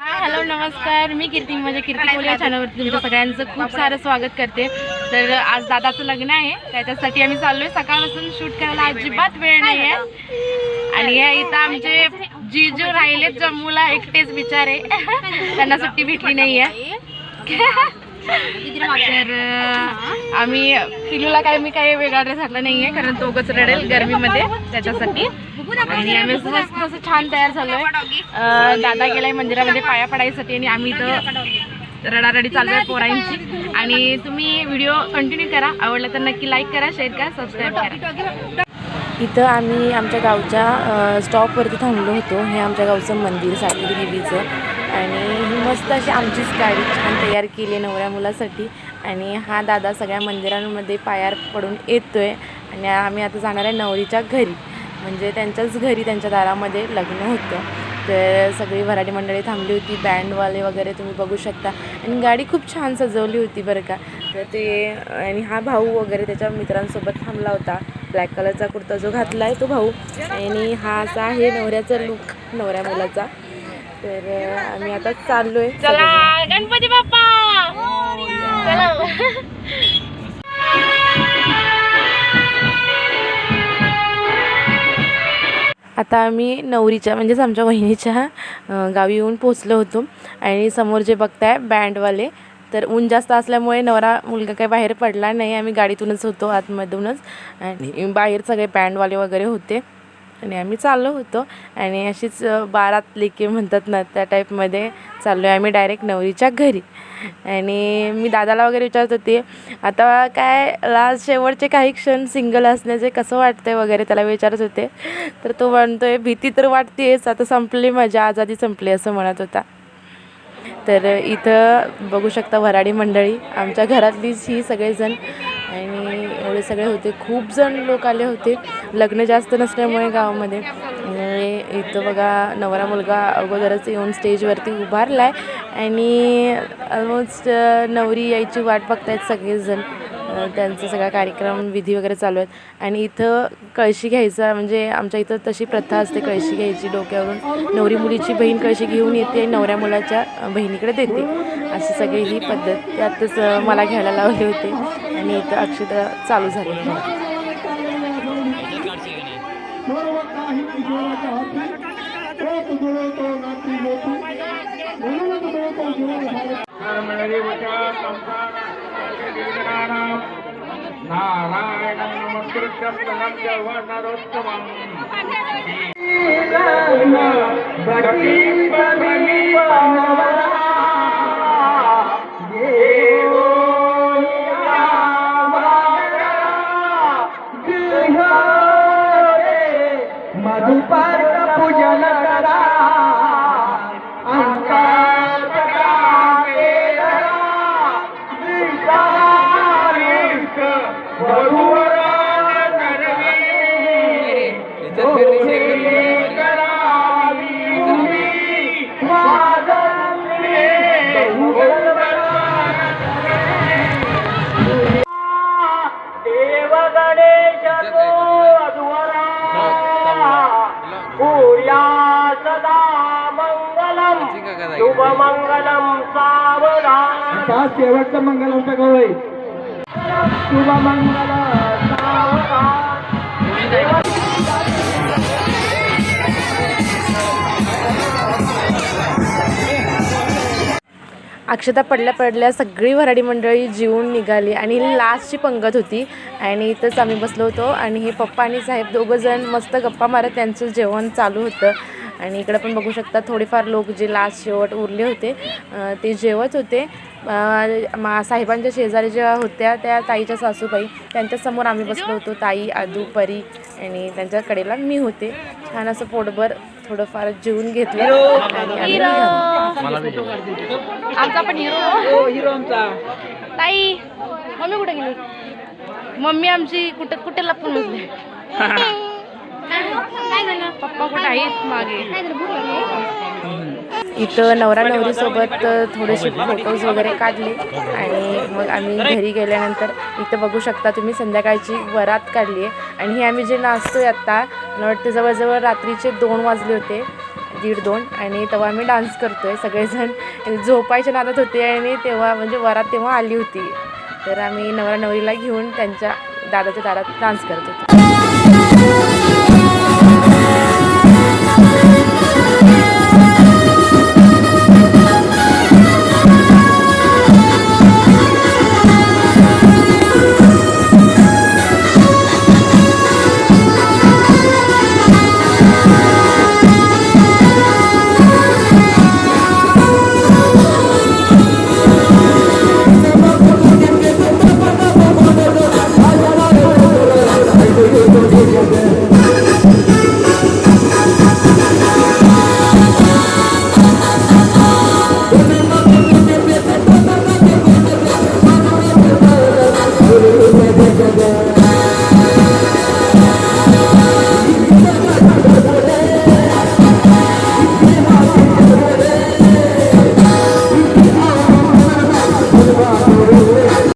Hello नमस्कार. मी कीर्ती माझ्या कीर्ती Coal या चॅनलवरती तुमचं सगळ्यांचं खूप सारं स्वागत करते. तर आज दादाचं लग्न आहे. त्याच्यासाठी आम्ही चाललोय. सकाळपासून शूट करायला अजिबात वेळ नाही आहे. आणि या इथं आमचे जीजू राहिले जम्मूला एकटेच बिचारे. त्यांना सुट्टी भेटली नाही आहे तर आम्ही पिलूला काय मी काही वेगळा ड्रेस घातला आहे कारण तो उगाच रडेल गरमीमध्ये त्याच्यासाठी. आणि आम्ही असं मस्त असं छान तयार झालोय. दादा गेलाय मंदिरामध्ये पाया पडायसाठी आणि आम्ही इथं रडारडी चालू आहे पोरांची. आणि तुम्ही व्हिडिओ कंटिन्यू करा. आवडला तर नक्की लाईक करा शेअर करा सबस्क्राईब करा. इथं आम्ही आमच्या गावच्या स्टॉपवरती थांबलो होतो. हे आमच्या गावचं मंदिर सातेरी देवीचं. आणि ही मस्त अशी आमचीच गाडी छान तयार केली आहे नवऱ्या मुलासाठी. आणि हा दादा सगळ्या मंदिरांमध्ये पायार पडून येतो आहे आणि आम्ही आता जाणार आहे नवरीच्या घरी. म्हणजे त्यांच्याच घरी त्यांच्या दारामध्ये लग्न होतं. तर सगळी भराडी मंडळी थांबली होती. बँडवाले वगैरे तुम्ही बघू शकता. आणि गाडी खूप छान सजवली होती बरं का. तर ते आणि हा भाऊ वगैरे त्याच्या मित्रांसोबत थांबला होता. ब्लॅक कलरचा कुर्ता जो घातला आहे तो भाऊ. आणि हा असा आहे नवऱ्याचा लुक नवऱ्या मुलाचा. तर आम्ही आता चाललोय. चला गणपती बाप्पा! चला. आता आम्ही नवरीच्या म्हणजेच आमच्या वहिनीच्या गावी येऊन पोचलो होतो. आणि समोर जे बघताय बँडवाले. तर ऊन जास्त असल्यामुळे नवरा मुलगा काही बाहेर पडला नाही. आम्ही गाडीतूनच होतो आतमधूनच. आणि बाहेर सगळे बँडवाले वगैरे होते. आणि आम्ही चाललो होतो. आणि अशीच बारात लेकी म्हणतात ना त्या टाईपमध्ये चाललो आहे आम्ही डायरेक्ट नवरीच्या घरी. आणि मी दादाला वगैरे विचारत होती आता काय लास्ट शेवटचे काही क्षण सिंगल असण्याचे कसं वाटतंय? वगैरे त्याला विचारत होते. तर तो म्हणतोय भीती तर वाटतेच आता संपली मजा आजादी संपली असं म्हणत होता. तर इथं बघू शकता वराडी मंडळी आमच्या घरातलीच ही सगळेजण आणि सगळे होते. खूप जण लोक आले होते. लग्न जास्त नसल्यामुळे गावामध्ये. इथं बघा नवरा मुलगा अगोदरच येऊन स्टेजवरती उभारला आहे आणि ऑलमोस्ट नवरी यायची वाट बघतायत सगळेजण. त्यांचा सगळा कार्यक्रम विधी वगैरे चालू आहेत. आणि इथं कळशी घ्यायचा म्हणजे आमच्या इथं तशी प्रथा असते कळशी घ्यायची डोक्यावरून. नवरी मुलीची बहीण कळशी घेऊन येते आणि नवऱ्या मुलाच्या बहिणीकडे देते. अशी सगळी ही पद्धत त्यातच मला घ्यायला लावले होते. आणि इथं अक्षता चालू झाली. नारायणं నారాయణం నమస్కృత్య ప్రణమ్య వనరోత్తమం మధుపార పూజన मंगलम सावधान। शेवटचं मंगल होतं गवळी शुभ मंगल अक्षता पडल्या पडल्या सगळी वराडी मंडळी जीवन निघाली आणि लास्टची पंगत होती. आणि इथंच आम्ही बसलो होतो आणि हे पप्पा आणि साहेब दोघं जण मस्त गप्पा मारत त्यांचं जेवण चालू होतं. आणि इकडं पण बघू शकता थोडेफार लोक जे लास्ट शेवट उरले होते ते जेवत होते. मा साहेबांच्या शेजारी ज्या होत्या त्या ताईच्या सासूबाई त्यांच्यासमोर आम्ही बसलो होतो ताई आदू परी आणि त्यांच्या कडेला मी होते. छान असं पोटभर थोडंफार जेवून घेतलं. आमचा पण हिरो. हिरो आमचा. ताई मम्मी कुठे गेली? मम्मी आमची कुठे कुठे लपून बसली? पप्पा आहेत मागे? इथं नवरा नवरीसोबत थोडेसे फोटोज वगैरे काढले आणि मग आम्ही घरी गेल्यानंतर इथं बघू शकता तुम्ही संध्याकाळची वरात काढली आहे आणि हे आम्ही जे नाचतोय आत्ता मला वाटतं जवळजवळ रात्रीचे दोन वाजले होते दीड दोन आणि तेव्हा आम्ही डान्स करतोय. सगळेजण झोपायच्या नादात होते आणि तेव्हा म्हणजे वरात तेव्हा आली होती. तर आम्ही नवरा नवरीला घेऊन त्यांच्या दादाच्या दारात डान्स करत होतो.